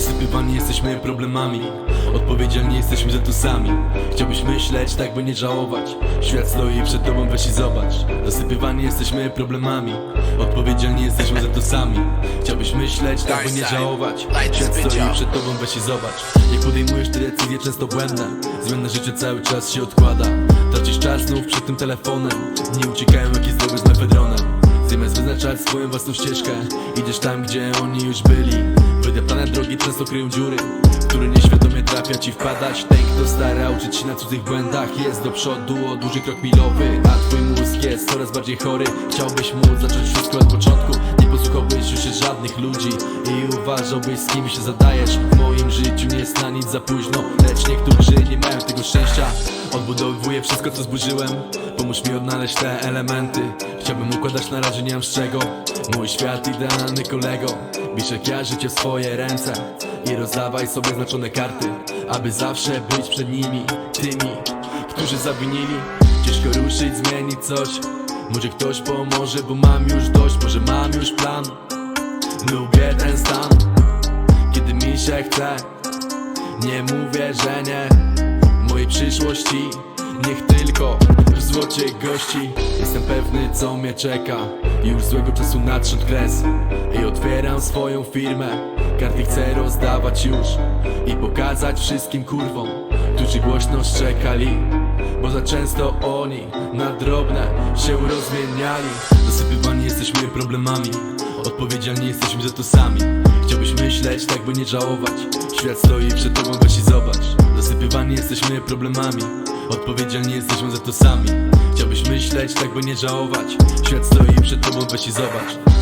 Zasypywani jesteśmy problemami. Odpowiedzialni jesteśmy za to sami. Chciałbyś myśleć, tak by nie żałować. Świat stoi przed tobą, weź i zobacz. Zasypywani jesteśmy problemami. Odpowiedzialni jesteśmy za to sami. Chciałbyś myśleć, tak by nie żałować. Świat stoi przed tobą, weź i zobacz. Jak podejmujesz te decyzje często błędne. Zmiana życia cały czas się odkłada. Tracisz czas znów przed tym telefonem. Nie uciekają jak jest droga z mefedronem Zamiast wyznaczać swoją własną ścieżkę Idziesz tam, gdzie oni już byli. Wydeptane drogi często kryją dziury w które nieświadomie trafia ci wpadać Ten, kto stara uczyć się na cudzych błędach Jest do przodu o duży krok milowy A twój mózg jest coraz bardziej chory. Chciałbyś móc zacząć wszystko od początku Nie posłuchałbyś już się żadnych ludzi I uważałbyś z kim się zadajesz. W moim życiu nie jest na nic za późno Lecz niektórzy nie mają tego szczęścia. Odbudowuję wszystko co zburzyłem. Pomóż mi odnaleźć te elementy. Chciałbym układać na razie nie mam z czego. Mój świat idealny kolego. Bierz jak ja życie w swoje ręce. I rozdawaj sobie znaczone karty Aby zawsze być przed nimi Tymi, którzy zawinili. Ciężko ruszyć, zmienić coś. Może ktoś pomoże, bo mam już dość Może mam już plan Lubię ten stan Kiedy mi się chce. Nie mówię, że nie. Mojej przyszłości Niech tylko w złocie gości. Jestem pewny co mnie czeka. Już złego czasu nadszedł kres. I otwieram swoją firmę. Karty chcę rozdawać już I pokazać wszystkim kurwom Którzy głośno szczekali. Bo za często oni na drobne się rozmieniali. Zasypywani jesteśmy problemami Odpowiedzialni jesteśmy za to sami. Chciałbyś myśleć tak by nie żałować. Świat stoi przed tobą weź i zobacz. Zasypywani jesteśmy problemami. Odpowiedzialni jesteśmy za to sami. Chciałbyś myśleć tak by nie żałować. Świat stoi przed tobą weź i zobacz